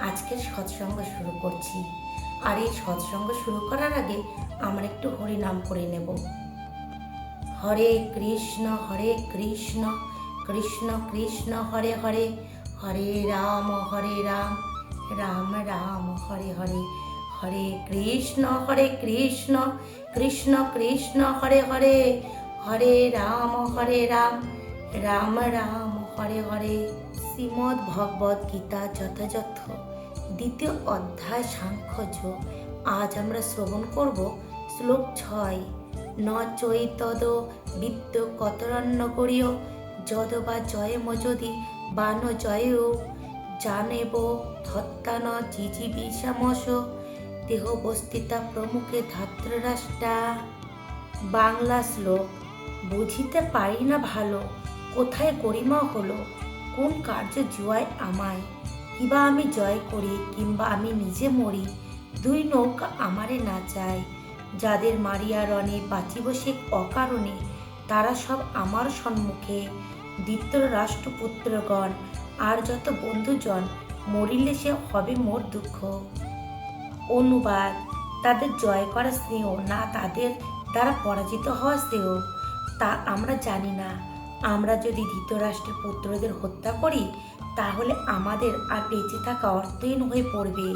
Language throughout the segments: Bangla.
আজকের সৎসঙ্গ শুরু করছি। আর এই সৎসঙ্গ শুরু করার আগে আমরা একটু হরি নাম করে নেব। হরে কৃষ্ণ হরে কৃষ্ণ কৃষ্ণ কৃষ্ণ, হরে হরে হরে রাম হরে রাম রাম রাম, হরে হরে হরে কৃষ্ণ হরে কৃষ্ণ কৃষ্ণ কৃষ্ণ, হরে হরে হরে রাম হরে রাম রাম রাম, হরে হরে। শ্রীমদ্ ভগবদ গীতা যথাযথ। দ্বিতীয় অধ্যায় সাংখ্যযোগ আজ আমরা শ্রবণ করব শ্লোক ছয়। ন চৈতদ বিদ্য কতরণ্য করিও যদ বা জয় মজদি বান জয়েও, জানেব ধত্তান জিজি বিষামস দেহ বস্তিতা প্রমুখে ধাত্ররাষ্ট্রা। বাংলা শ্লোক, বুঝিতে পারি না ভালো, কোথায় গরিমা হলো? কোন কার্য জুয়ায় আমায়? কিবা আমি জয় করি কিংবা আমি নিজে মরি, দুই নৌকা আমারে না চায় যাদের মারিয়া রণে বাঁচিব সে অকারণে, তারা সব আমার সম্মুখে। দ্বিতীয় রাষ্ট্রপুত্রগণ, আর যত বন্ধুজন, মরিলে সে হবে মোর দুঃখ। অনুবাদ, তাদের জয় করা স্নেহ, না তাদের দ্বারা পরাজিত হওয়া স্নেহ, তা আমরা জানি না। আমরা যদি ধৃতরাষ্ট্রের পুত্রদের হত্যা করি, তাহলে আমাদের আর বেঁচে থাকা অর্থহীন হয়ে পড়বে।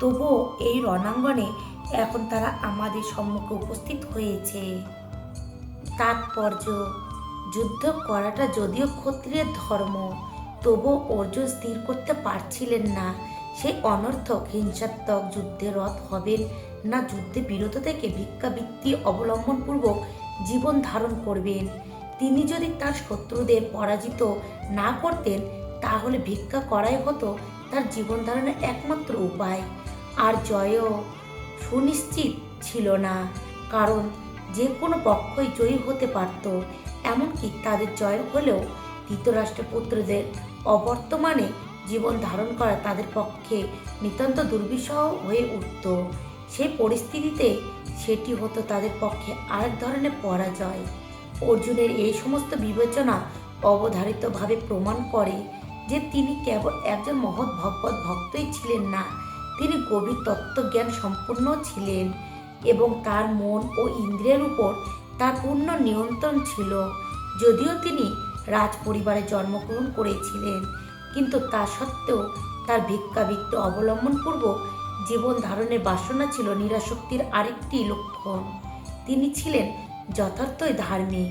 তবুও এই রণাঙ্গনে এখন তারা আমাদের সম্মুখে উপস্থিত হয়েছে। তাৎপর্য, যুদ্ধ করাটা যদিও ক্ষত্রিয়ের ধর্ম তবু অর্জুন স্থির করতে পারছিলেন না। সেই অনর্থক, হিংসাত্মক যুদ্ধে রথ হবেন না যুদ্ধে বিরত থেকে ভিক্ষাবৃত্তি অবলম্বনপূর্বক জীবন ধারণ করবেন। তিনি যদি তার শত্রুদের পরাজিত না করতেন, তাহলে ভিক্ষা করাই হতো তার জীবন ধারণের একমাত্র উপায়। আর জয়ও সুনিশ্চিত ছিল না, কারণ যে কোনো পক্ষই জয়ী হতে পারত, এমনকি তাদের জয় হলেও ধৃতরাষ্ট্রের পুত্রদের অবর্তমানে জীবন ধারণ করা তাদের পক্ষে নিতান্ত দুর্বিষহ হয়ে উঠত। সেই পরিস্থিতিতে সেটি হতো তাদের পক্ষে আরেক ধরনের পরাজয়। অর্জুনের এই সমস্ত বিবেচনা অবধারিতভাবে প্রমাণ করে যে তিনি কেবল একজন মহৎ ভগবত ভক্তই ছিলেন না, তিনি গভীর তত্ত্বজ্ঞান সম্পূর্ণ ছিলেন এবং তার মন ও ইন্দ্রিয়ের উপর তার পূর্ণ নিয়ন্ত্রণ ছিল। যদিও তিনি রাজ পরিবারে জন্মগ্রহণ করেছিলেন, কিন্তু তা সত্ত্বেও তার ভিক্ষাবৃত্ত অবলম্বনপূর্বক জীবন ধারণের বাসনা ছিল নিরাশক্তির আরেকটি লক্ষণ। তিনি ছিলেন যথার্থই ধার্মিক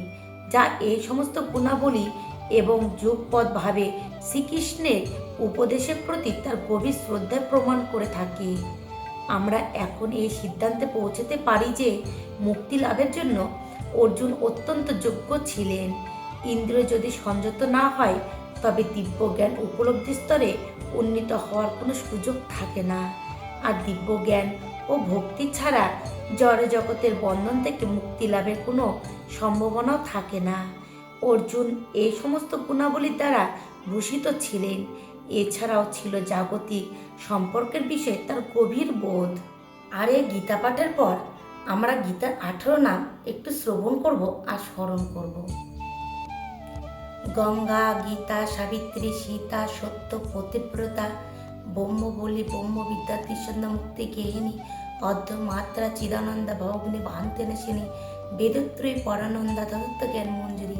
যা এই সমস্ত গুণাবলী এবং যুগপদভাবে শ্রীকৃষ্ণের উপদেশের প্রতি তার গভীর শ্রদ্ধায় প্রমাণ করে থাকে। আমরা এখন এই সিদ্ধান্তে পৌঁছতে পারি যে মুক্তি লাভের জন্য অর্জুন অত্যন্ত যোগ্য ছিলেন। ইন্দ্র যদি সংযত না হয়, তবে দিব্য জ্ঞান উপলব্ধি স্তরে উন্নীত হওয়ার কোনো সুযোগ থাকে না। আর দিব্য জ্ঞান ও ভক্তি ছাড়া জড় জগতের বন্ধন থেকে মুক্তি লাভের কোনো সম্ভাবনাও থাকে না। অর্জুন এই সমস্ত গুণাবলীর দ্বারা ভূষিত ছিলেন। এছাড়াও ছিল জাগতিক সম্পর্কের বিষয়ে তার গভীর বোধ। আর এই গীতা পাঠের পর আমরা গীতার আঠেরো নাম একটু শ্রবণ করব আর স্মরণ করব। গঙ্গা, গীতা, সাবিত্রী, সীতা, সত্য পতিব্রতা ব্রহ্ম বলি ব্রহ্ম বিদ্যা মুক্তি, গেহিনী অর্ধ মাত্রা চিদানন্দ ভগ্নি ভান্তে নাশিনী বেদত্রয়ী পরানন্দা তদত্ত জ্ঞান মঞ্জুরি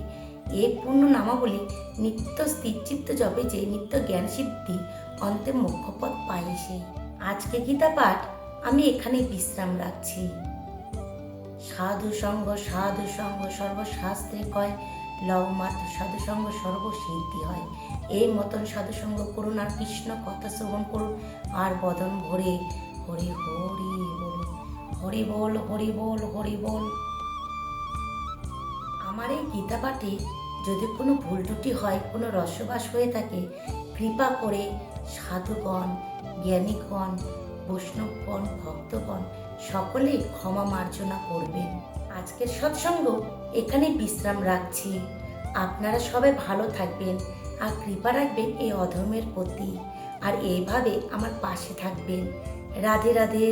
এই পূর্ণ নামাবলী নিত্য স্থিরচিত্ত জবে যে নিত্য জ্ঞান সিদ্ধি অন্তে মুখ্যপদ পাই সে আজকে গীতা পাঠ আমি এখানে বিশ্রাম রাখছি। সাধু সঙ্গ সাধু সঙ্গ সর্বশাস্ত্রে কয়, লব মাত্র সাধু সঙ্গ সর্বসিদ্ধি হয়। এই মতন সাধু সঙ্গ করুন আর কৃষ্ণ কথা শ্রবণ করুন, আর বদন ভরে হরি হরি বল হরি বল হরি বল হরি বল। আমার এই গীতা পাঠে যদি কোনো ভুল ত্রুটি হয়, কোনো রসবাস হয়ে থাকে, কৃপা করে সাধুগণ, জ্ঞানীগণ, বৈষ্ণবগণ, ভক্তগণ সকলেই ক্ষমা মার্জনা করবেন। আজকের সৎসঙ্গ এখানে বিশ্রাম রাখছি। আপনারা সবাই ভালো থাকবেন আর কৃপা রাখবেন এই অধর্মের প্রতি। আর এইভাবে আমার পাশে থাকবেন। রাধে রাধে